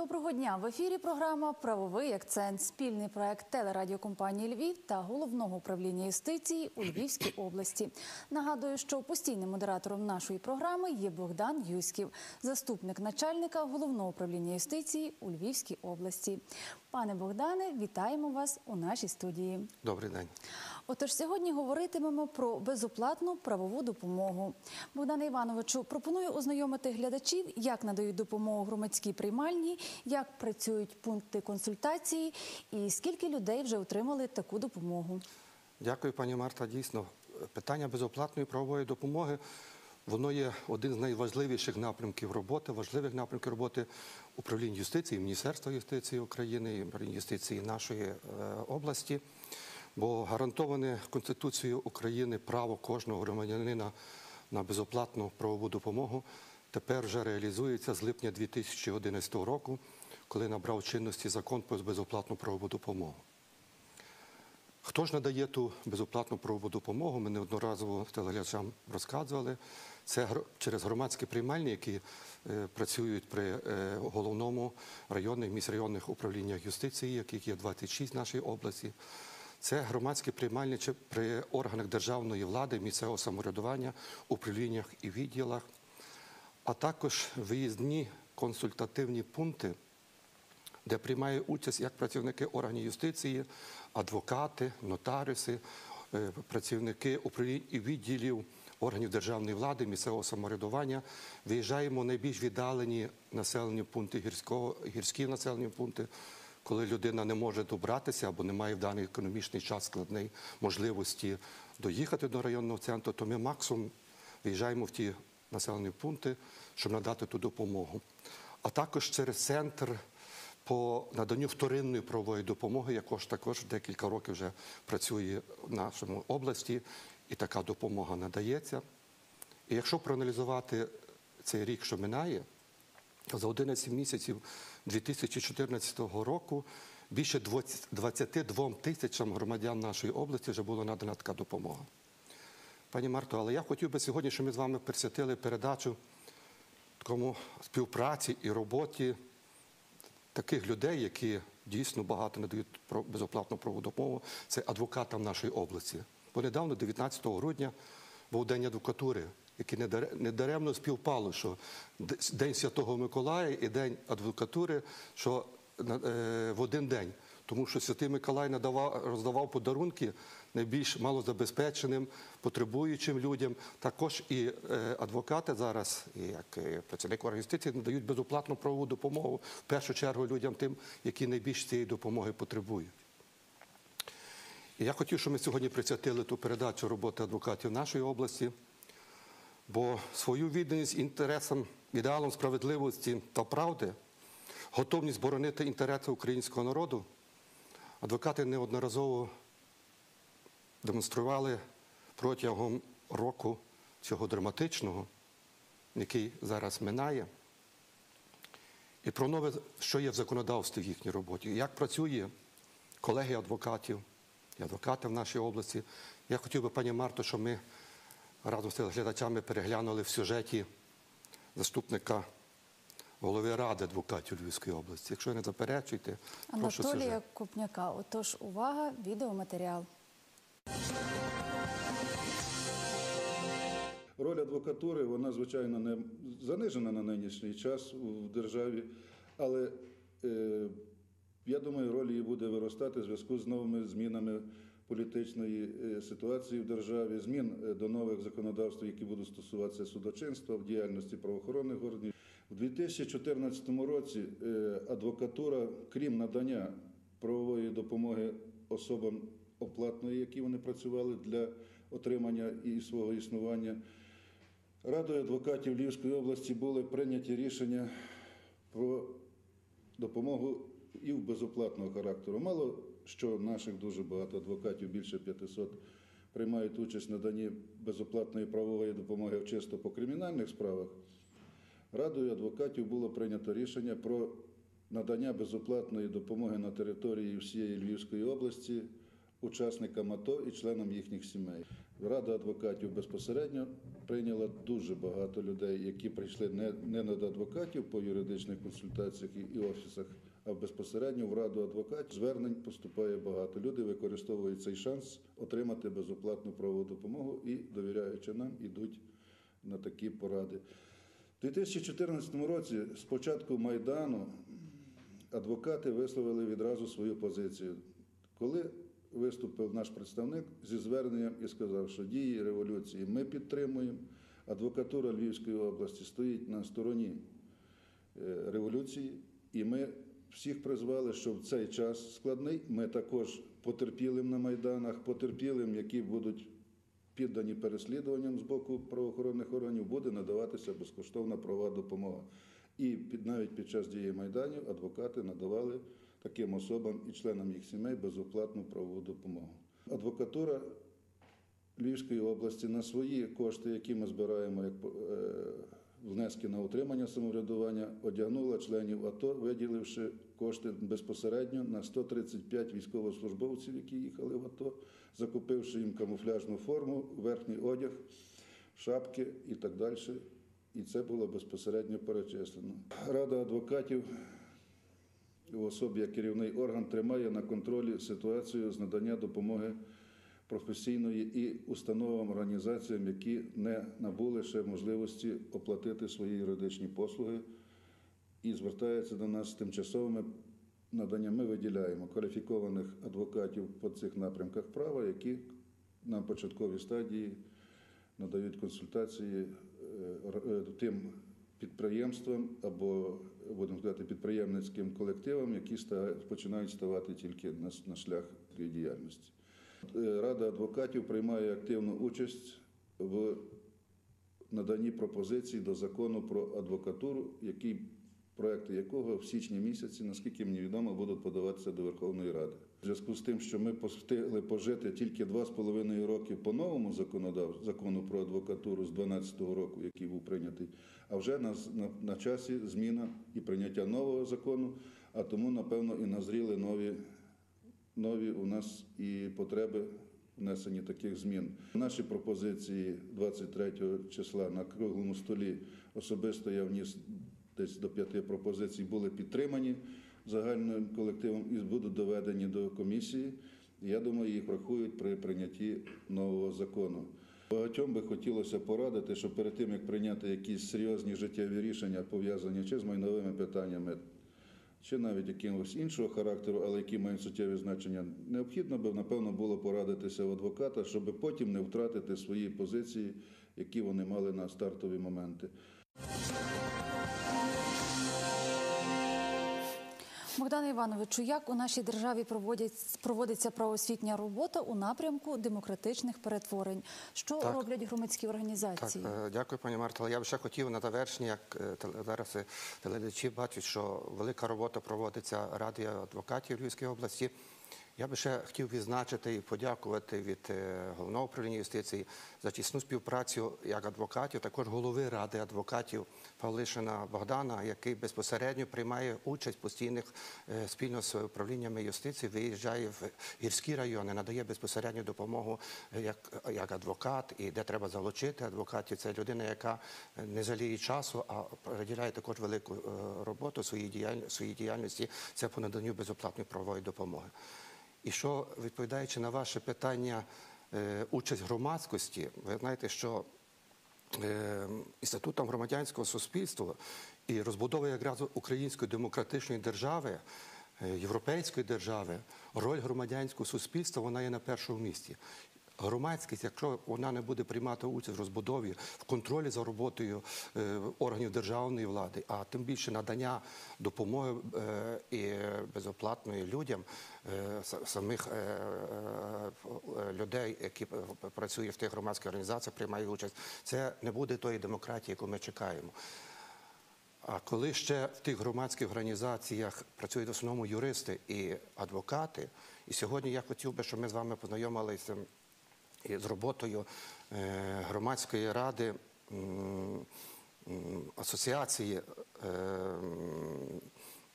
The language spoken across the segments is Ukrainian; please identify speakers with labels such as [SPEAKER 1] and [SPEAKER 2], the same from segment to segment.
[SPEAKER 1] Доброго дня! В ефірі програма Правовий акцент. Спільний проект телерадіокомпанії Львів та головного управління юстиції у Львівській області. Нагадую, що постійним модератором нашої програми є Богдан Юськів, заступник начальника головного управління юстиції у Львівській області. Пане Богдане, вітаємо вас у нашій студії.
[SPEAKER 2] Добрий день.
[SPEAKER 1] Отож, сьогодні говоритимемо про безоплатну правову допомогу. Богдане Івановичу, пропоную ознайомити глядачів, як надають допомогу громадській приймальні, як працюють пункти консультації і скільки людей вже отримали таку допомогу.
[SPEAKER 2] Дякую, пані Марта. Дійсно, питання безоплатної правової допомоги воно є один з найважливіших напрямків роботи, важливих напрямків роботи управління юстиції, Міністерства юстиції України управління юстиції нашої е, області. Бо гарантоване Конституцією України право кожного громадянина на безоплатну правову допомогу тепер вже реалізується з липня 2011 року, коли набрав чинності закон про безоплатну правову допомогу. Хто ж надає ту безоплатну правову допомогу? Ми неодноразово телеглядачам розказували. Це через громадські приймальні, які е, працюють при е, головному районних міськрайонних управліннях юстиції, яких є 26 в нашій області. Це громадські приймальні при органах державної влади, місцевого самоврядування, управліннях і відділах, а також виїзні консультативні пункти, де приймають участь як працівники органів юстиції, адвокати, нотаріуси, е, працівники управлінь і відділів органів державної влади, місцевого самоврядування. Виїжджаємо в найбільш віддалені населені пункти гірського, гірські населені пункти коли людина не може добратися або не має в даний економічний час складної можливості доїхати до районного центру, то ми максимум виїжджаємо в ті населені пункти, щоб надати ту допомогу. А також через центр по наданню вторинної правової допомоги, якож також декілька років вже працює в нашому області, і така допомога надається. І якщо проаналізувати цей рік, що минає, за 11 місяців 2014 року більше 22 тисячам громадян нашої області вже була надана така допомога. Пані Марто, але я хотів би сьогодні, щоб ми з вами присвятили передачу такому співпраці і роботі таких людей, які дійсно багато надають безоплатну правову допомогу. Це адвокатам нашої області. Бо недавно, 19 грудня, був день адвокатури який недаремно співпало, що День Святого Миколая і День адвокатури, що е, в один день. Тому що Святий Миколай надавав, роздавав подарунки найбільш малозабезпеченим, потребуючим людям. Також і е, адвокати зараз, як працівник органів юстиції, надають безоплатну правову допомогу в першу чергу людям, тим, які найбільш цієї допомоги потребують. І я хотів, щоб ми сьогодні присвятили ту передачу роботи адвокатів нашої області бо свою відданість інтересам, ідеалам справедливості та правди, готовність боронити інтереси українського народу, адвокати неодноразово демонстрували протягом року цього драматичного, який зараз минає. І про нове, що є в законодавстві в їхній роботі, як працює колеги адвокатів і адвокати в нашій області. Я хотів би, пані Марто, щоб ми разом з глядачами переглянули в сюжеті заступника голови ради адвокатів Львівської області. Якщо не заперечуєте, прошу
[SPEAKER 1] Анатолія. Купняка. Отож, увага, відеоматеріал.
[SPEAKER 3] Роль адвокатури, вона, звичайно, не занижена на нинішній час в державі, але е, я думаю, роль її буде виростати в зв'язку з новими змінами політичної е, ситуації в державі, змін е, до нових законодавств, які будуть стосуватися судочинства в діяльності правоохоронних органів. У 2014 році е, адвокатура, крім надання правової допомоги особам оплатної, які вони працювали для отримання і свого існування. Радою адвокатів Львівської області були прийняті рішення про допомогу і в безоплатного характеру. Мало що наших дуже багато адвокатів, більше 500, приймають участь в наданні безоплатної правової допомоги чисто по кримінальних справах. Радою адвокатів було прийнято рішення про надання безоплатної допомоги на території всієї Львівської області учасникам АТО і членам їхніх сімей. Рада адвокатів безпосередньо прийняла дуже багато людей, які прийшли не, не на адвокатів по юридичних консультаціях і, і офісах, а безпосередньо в раду адвокатів звернень поступає багато. Люди використовують цей шанс отримати безоплатну правову допомогу і, довіряючи нам, ідуть на такі поради. У 2014 році, з початку Майдану, адвокати висловили відразу свою позицію. Коли виступив наш представник зі зверненням і сказав, що дії революції ми підтримуємо, адвокатура Львівської області стоїть на стороні е, революції, і ми всіх призвали, що в цей час складний ми також потерпілим на майданах, потерпілим, які будуть піддані переслідуванням з боку правоохоронних органів, буде надаватися безкоштовна права допомога. І під навіть під час дії майданів адвокати надавали таким особам і членам їх сімей безоплатну правову допомогу. Адвокатура Львівської області на свої кошти, які ми збираємо як е, внески на утримання самоврядування, одягнула членів АТО, виділивши кошти безпосередньо на 135 військовослужбовців, які їхали в АТО, закупивши їм камуфляжну форму, верхній одяг, шапки і так далі. І це було безпосередньо перечислено. Рада адвокатів в особі як керівний орган тримає на контролі ситуацію з надання допомоги професійної і установам, організаціям, які не набули ще можливості оплатити свої юридичні послуги, і звертається до нас з тимчасовими наданнями. Ми виділяємо кваліфікованих адвокатів по цих напрямках права, які на початковій стадії надають консультації е, е, тим підприємствам або будемо сказати підприємницьким колективам, які починають ставати тільки на, шлях діяльності. Е, Рада адвокатів приймає активну участь в наданні пропозицій до закону про адвокатуру, який проекти якого в січні місяці, наскільки мені відомо, будуть подаватися до Верховної Ради. В зв'язку з тим, що ми встигли пожити тільки два з половиною роки по новому законодав... закону про адвокатуру з 2012 року, який був прийнятий, а вже на, на, на часі зміна і прийняття нового закону, а тому, напевно, і назріли нові нові у нас і потреби внесення таких змін. Наші пропозиції 23 числа на круглому столі особисто я вніс десь до п'яти пропозицій, були підтримані загальним колективом і будуть доведені до комісії. Я думаю, їх врахують при прийнятті нового закону. Багатьом би хотілося порадити, що перед тим як прийняти якісь серйозні життєві рішення, пов'язані чи з майновими питаннями, чи навіть якимось іншого характеру, але які мають суттєві значення, необхідно би, напевно, було порадитися в адвоката, щоб потім не втратити свої позиції, які вони мали на стартові моменти.
[SPEAKER 1] Богдане Івановичу, як у нашій державі проводять, проводиться правоосвітня робота у напрямку демократичних перетворень? Що
[SPEAKER 2] Так.
[SPEAKER 1] роблять громадські організації?
[SPEAKER 2] Так, дякую, пані Марта. Я б ще хотів на завершення, як е, зараз е, телеглядачі бачать, що велика робота проводиться Радою адвокатів Львівської області. Я би ще хотів відзначити і подякувати від е, головного управління юстиції за тісну співпрацю як адвокатів, також голови ради адвокатів Павлишина Богдана, який безпосередньо приймає участь постійних е, спільно з управліннями юстиції, виїжджає в гірські райони, надає безпосередню допомогу е, як, як адвокат, і де треба залучити адвокатів. Це людина, яка не жаліє часу, а приділяє також велику роботу своїй діяль- своїй діяльності. Це по наданню безоплатної правової допомоги. І що відповідаючи на ваше питання, е, участь громадськості, ви знаєте, що е, інститутом громадянського суспільства і розбудови якраз української демократичної держави, е, європейської держави, роль громадянського суспільства вона є на першому місці. Громадськість, якщо вона не буде приймати участь в розбудові, в контролі за роботою е, органів державної влади, а тим більше надання допомоги е, і безоплатної людям, е, самих людей, які працюють в тих громадських організаціях, приймають участь, це не буде тої демократії, яку ми чекаємо. А коли ще в тих громадських організаціях працюють в основному юристи і адвокати, і сьогодні я хотів би, щоб ми з вами познайомилися і з роботою е, громадської ради асоціації е,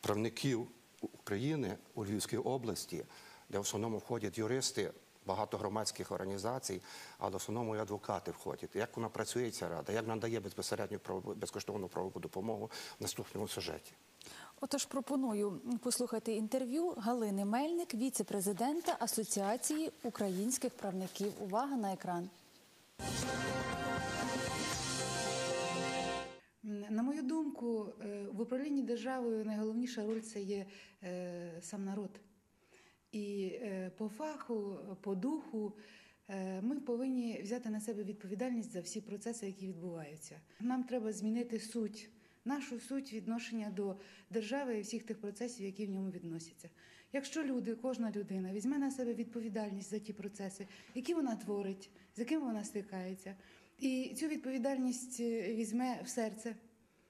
[SPEAKER 2] правників України у Львівській області. де в основному входять юристи, багато громадських організацій, але в основному і адвокати входять. Як вона працює, ця рада, як надає безпосередню правову- безкоштовну правову допомогу в наступному сюжеті.
[SPEAKER 1] Отож, пропоную послухати інтерв'ю Галини Мельник, віце-президента Асоціації українських правників. Увага на екран.
[SPEAKER 4] На мою думку, е, в управлінні державою найголовніша роль це є е, сам народ. І е, по фаху, по духу ми повинні взяти на себе відповідальність за всі процеси, які відбуваються. Нам треба змінити суть, нашу суть відношення до держави і всіх тих процесів, які в ньому відносяться. Якщо люди, кожна людина візьме на себе відповідальність за ті процеси, які вона творить, з якими вона стикається, і цю відповідальність е, візьме в серце,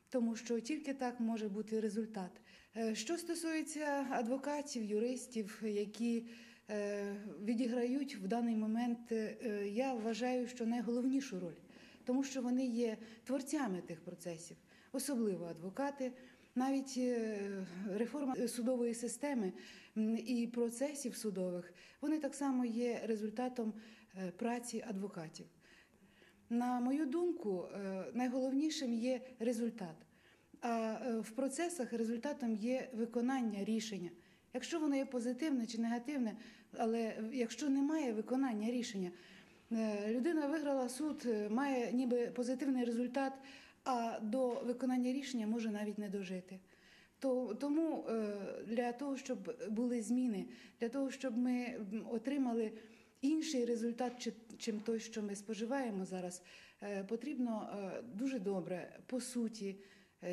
[SPEAKER 4] тому що тільки так може бути результат. Е, Що стосується адвокатів, юристів, які е, відіграють в даний момент, я вважаю, що найголовнішу роль, тому що вони є творцями тих процесів, особливо адвокати. Навіть е, реформа судової системи і процесів судових вони так само є результатом е, праці адвокатів. На мою думку, е, найголовнішим є результат. А в процесах результатом є виконання рішення. Якщо воно є позитивне чи негативне, але якщо немає виконання рішення, людина виграла суд, має ніби позитивний результат, а до виконання рішення може навіть не дожити. Тому е, для того, щоб були зміни, для того, щоб ми отримали інший результат, чи- чим той, що ми споживаємо зараз, е, потрібно е, дуже добре по суті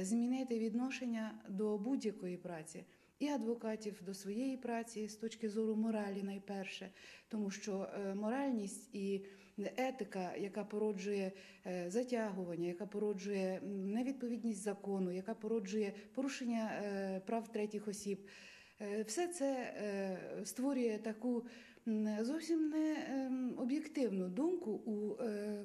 [SPEAKER 4] змінити відношення до будь-якої праці. І адвокатів до своєї праці з точки зору моралі найперше, тому що моральність і етика, яка породжує е, затягування, яка породжує невідповідність закону, яка породжує порушення е, прав третіх осіб, е, все це створює таку зовсім не ем, об'єктивну думку у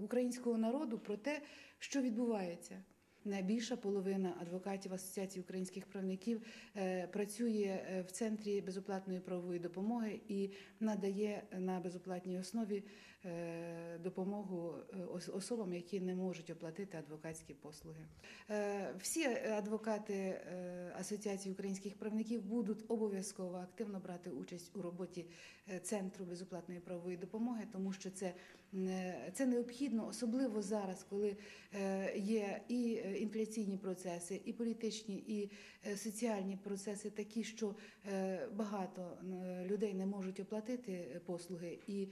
[SPEAKER 4] українського народу про те, що відбувається. Найбільша половина адвокатів Асоціації українських правників працює в центрі безоплатної правової допомоги і надає на безоплатній основі допомогу е, особам, які не можуть оплатити адвокатські послуги. Е, Всі адвокати е, Асоціації українських правників будуть обов'язково активно брати участь у роботі е, центру безоплатної правової допомоги, тому що це, е, це необхідно, особливо зараз, коли е, є і е, інфляційні процеси, і політичні, і е, соціальні процеси такі, що е, багато е, людей не можуть оплатити е, послуги, і е,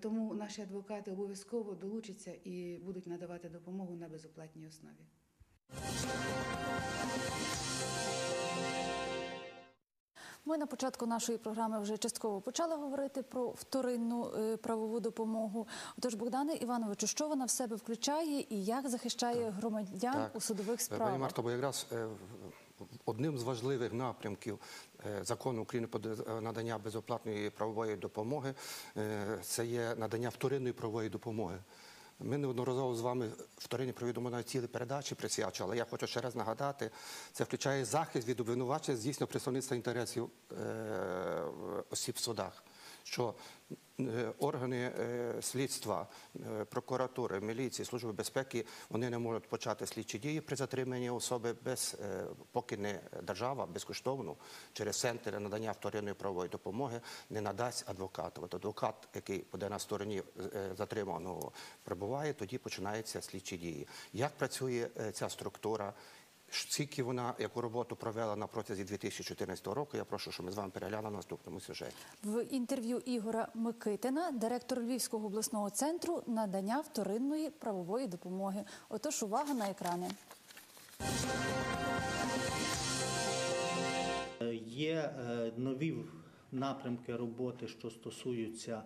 [SPEAKER 4] тому наші адвокати обов'язково долучаться і будуть надавати допомогу на безоплатній основі.
[SPEAKER 1] Ми на початку нашої програми вже частково почали говорити про вторинну е, правову допомогу. Отож, Богдане Івановичу, що вона в себе включає і як захищає громадян
[SPEAKER 2] Так.
[SPEAKER 1] у судових
[SPEAKER 2] Пані
[SPEAKER 1] справах?
[SPEAKER 2] Марто, бо якраз е, одним з важливих напрямків е, закону України про надання безоплатної правової допомоги е, це є надання вторинної правової допомоги. Ми неодноразово з вами вторинні на цілі передачі присвячували, але я хочу ще раз нагадати, це включає захист від обвинувачення здійснення представництва інтересів е, осіб в судах. Що е, органи е, слідства, е, прокуратури, міліції, служби безпеки вони не можуть почати слідчі дії при затриманні особи поки не держава безкоштовно через центр надання вторинної правової допомоги не надасть адвоката. От адвокат, який буде на стороні затриманого, перебуває, тоді починаються слідчі дії. Як працює ця структура? Скільки вона яку роботу провела на протязі 2014 року? Я прошу, щоб ми з вами переглянули на наступному сюжеті.
[SPEAKER 1] В інтерв'ю Ігора Микитина, директор Львівського обласного центру надання вторинної правової допомоги. Отож, увага на екрани.
[SPEAKER 5] Е, Є е, нові напрямки роботи, що стосуються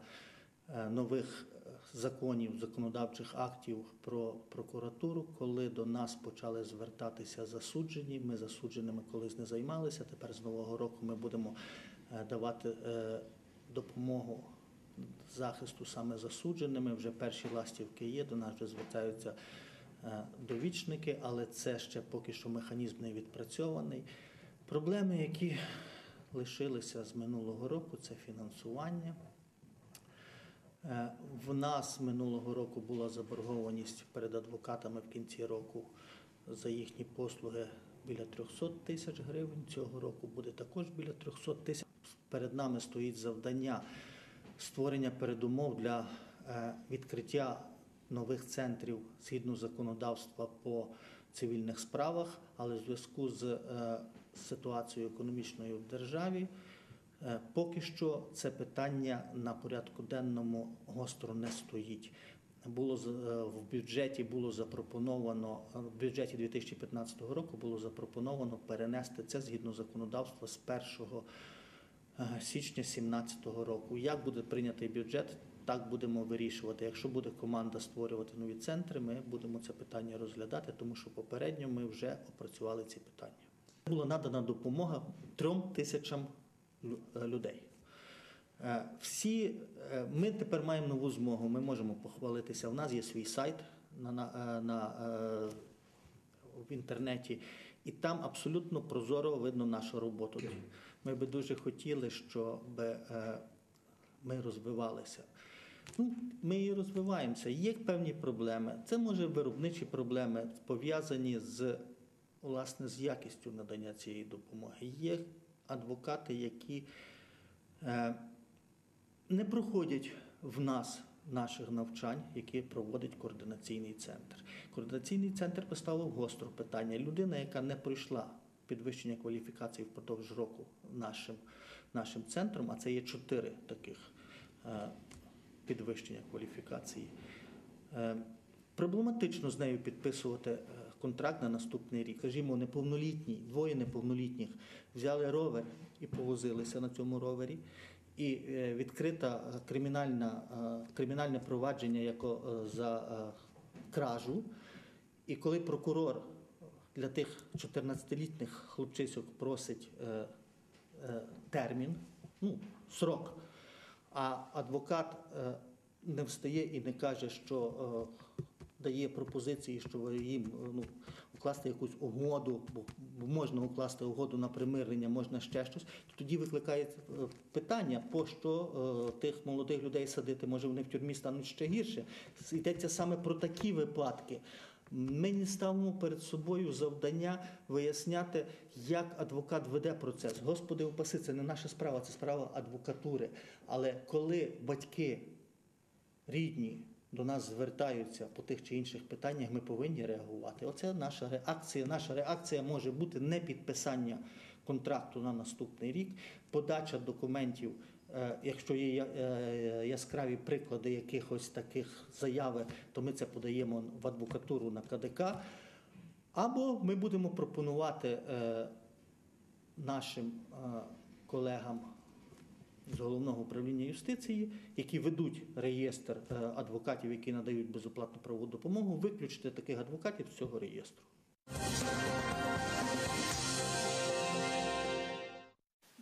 [SPEAKER 5] е, нових законів, законодавчих актів про прокуратуру. Коли до нас почали звертатися засуджені, ми засудженими колись не займалися. Тепер з нового року ми будемо е, давати е, допомогу захисту саме засудженими. Вже перші ластівки є. До нас вже звертаються е, довічники, але це ще поки що механізм не відпрацьований. Проблеми, які лишилися з минулого року це фінансування. Е, В нас минулого року була заборгованість перед адвокатами в кінці року за їхні послуги біля 300 тисяч гривень. Цього року буде також біля 300 тисяч. Перед нами стоїть завдання створення передумов для е, відкриття нових центрів згідно законодавства по цивільних справах, але в зв'язку з е, ситуацією економічною в державі. Е, Поки що це питання на порядку денному гостро не стоїть. Було е, в бюджеті було запропоновано е, в бюджеті 2015 року було запропоновано перенести це згідно законодавства з 1 е, січня 2017 року. Як буде прийнятий бюджет, так будемо вирішувати. Якщо буде команда створювати нові центри, ми будемо це питання розглядати, тому що попередньо ми вже опрацювали ці питання. Була надана допомога трьом тисячам людей. Е, Всі е, ми тепер маємо нову змогу. Ми можемо похвалитися. У нас є свій сайт на, на, е, на, е, в інтернеті, і там абсолютно прозоро видно нашу роботу. Ми би дуже хотіли, щоб е, ми розвивалися. Ну, ми і розвиваємося. Є певні проблеми. Це може виробничі проблеми, пов'язані з власне з якістю надання цієї допомоги. Є адвокати, які е, не проходять в нас наших навчань, які проводить координаційний центр. Координаційний центр поставив гостро питання. Людина, яка не пройшла підвищення кваліфікації впродовж року нашим, нашим центром, а це є чотири таких е, підвищення кваліфікації. Проблематично з нею підписувати е, контракт на наступний рік. Скажімо, неповнолітні, двоє неповнолітніх взяли ровер і повозилися на цьому ровері. І е, відкрита е, кримінальна, кримінальне провадження як за кражу. І коли прокурор для тих 14-літніх хлопчисок просить термін, ну, срок, а адвокат не встає і не каже, що дає пропозиції, що їм е, ну, укласти якусь угоду, бо можна укласти угоду на примирення, можна ще щось, то тоді викликає е, питання, по що е, тих молодих людей садити, може вони в тюрмі стануть ще гірше. Йдеться саме про такі випадки. Ми не ставимо перед собою завдання виясняти, як адвокат веде процес. Господи, упаси, це не наша справа, це справа адвокатури. Але коли батьки рідні до нас звертаються по тих чи інших питаннях, ми повинні реагувати. Оце наша реакція. Наша реакція може бути не підписання контракту на наступний рік, подача документів. е, Якщо є е, яскраві приклади якихось таких заяви, то ми це подаємо в адвокатуру на КДК. Або ми будемо пропонувати е, нашим колегам з головного управління юстиції, які ведуть реєстр е, адвокатів, які надають безоплатну правову допомогу, виключити таких адвокатів з цього реєстру.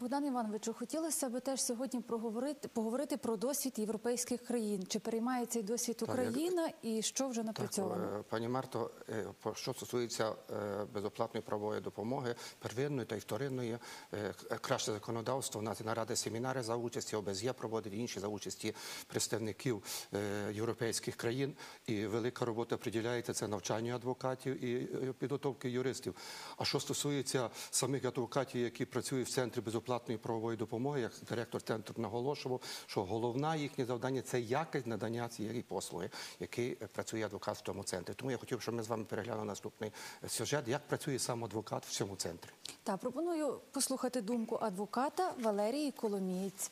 [SPEAKER 1] Богдан Івановичу, хотілося б теж сьогодні проговорити поговорити про досвід європейських країн. Чи переймає цей досвід
[SPEAKER 2] Так,
[SPEAKER 1] Україна і що вже
[SPEAKER 2] Так,
[SPEAKER 1] напрацьовано?
[SPEAKER 2] е, пані Марто, е, що стосується е, безоплатної правової допомоги, первинної та й вторинної, краще законодавство. У нас і наради семінари за участі ОБСЄ проводить інші за участі представників європейських країн. І велика робота приділяється це навчанню адвокатів і підготовки юристів. А що стосується самих адвокатів, які працюють в центрі безоплатної правової допомоги, як директор центру наголошував, що головне їхнє завдання це якість надання цієї послуги, який е, працює адвокат в тому центрі. Тому я хотів, щоб ми з вами переглянули наступний е, сюжет, як працює сам адвокат в цьому центрі.
[SPEAKER 1] Та пропоную послухати думку адвоката Валерії Коломієць.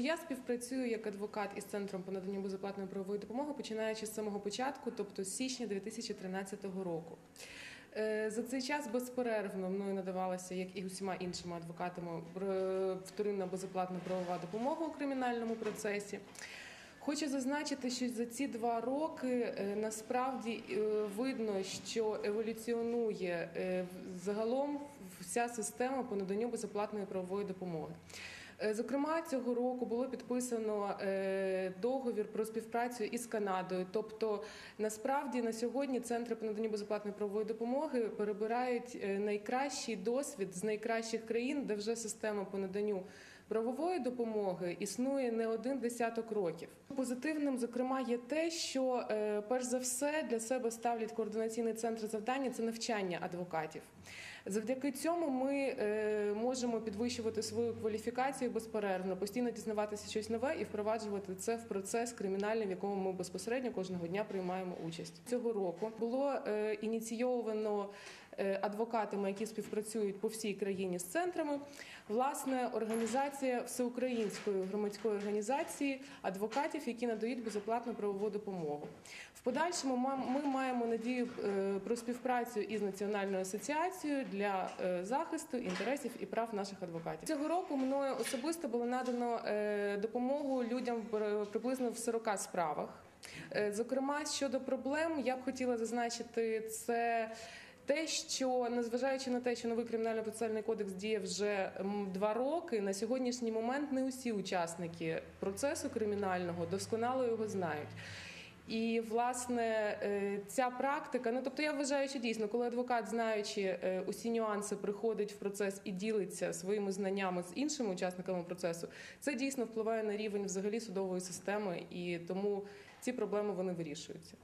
[SPEAKER 6] Я співпрацюю як адвокат із центром по наданню безоплатної правової допомоги, починаючи з самого початку, тобто з січня 2013 року. Е, За цей час безперервно мною надавалася, як і усіма іншими адвокатами, бр- вторинна безоплатна правова допомога у кримінальному процесі. Хочу зазначити, що за ці два роки е, насправді е, видно, що еволюціонує е, загалом вся система по наданню безоплатної правової допомоги. Е, Зокрема, цього року було підписано е, договір про співпрацю із Канадою. Тобто, насправді на сьогодні центри по наданню безоплатної правової допомоги перебирають е, найкращий досвід з найкращих країн, де вже система по наданню правової допомоги існує не один десяток років. Позитивним, зокрема, є те, що перш за все для себе ставлять координаційний центр завдання це навчання адвокатів. Завдяки цьому ми е, можемо підвищувати свою кваліфікацію безперервно, постійно дізнаватися щось нове і впроваджувати це в процес кримінальний, в якому ми безпосередньо кожного дня приймаємо участь. Цього року було е, ініційовано е, адвокатами, які співпрацюють по всій країні з центрами. Власне, організація всеукраїнської громадської організації адвокатів, які надають безоплатну правову допомогу. В подальшому ми маємо надію е, про співпрацю із національною асоціацією для е, захисту інтересів і прав наших адвокатів. Цього року мною особисто було надано е, допомогу людям при- приблизно в 40 справах. Зокрема, щодо проблем, я б хотіла зазначити це. Те, що незважаючи на те, що новий кримінально процесуальний кодекс діє вже два роки, на сьогоднішній момент не усі учасники процесу кримінального досконало його знають. І власне е, ця практика, ну тобто я вважаю, що дійсно, коли адвокат, знаючи е, усі нюанси, приходить в процес і ділиться своїми знаннями з іншими учасниками процесу, це дійсно впливає на рівень взагалі судової системи, і тому ці проблеми вони вирішуються.